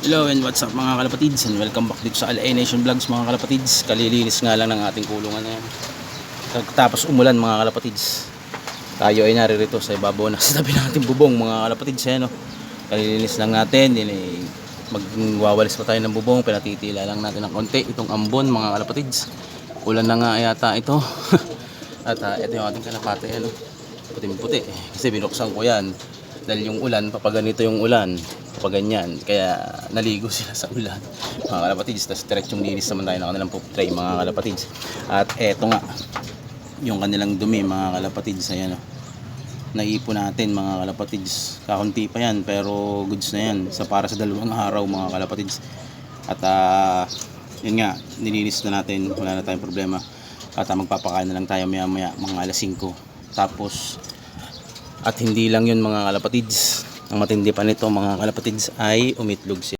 Hello and what's up mga kalapatids and welcome back dito sa LA Nation Vlogs mga kalapatids. Kalilinis nga lang ng ating kulungan na yan. Tapos umulan mga kalapatids Tayo ay naririto sa ibabaw na sa tabi natin bubong mga kalapatids eh, no? Kalilinis lang natin yun, eh, Magwawalis pa tayo ng bubong Pinatitila lang natin ng konti Itong ambon mga kalapatids. Ulan na nga yata ito. At ah, ito yung ating kalapate ano? Puting puti Kasi binuksan ko yan. Dahil yung ulan, papaganito yung ulan, papaganyan, kaya naligo sila sa ulan. Mga kalapatids, tapos diretsong linis naman tayo ng kanilang poop tray, mga kalapatids. At eto nga, yung kanilang dumi, mga kalapatids, ayan o. Naipon natin, mga kalapatids. Kakunti pa yan, pero goods na yan. Sa para sa dalawang araw, mga kalapatids. At ah, yun nga, nilinis na natin, wala na tayong problema. At ah, magpapakain na lang tayo maya maya, mga alas 5. Tapos, at hindi lang yun mga kalapatids. Ang matindi pa nito mga kalapatids ay umitlog sila.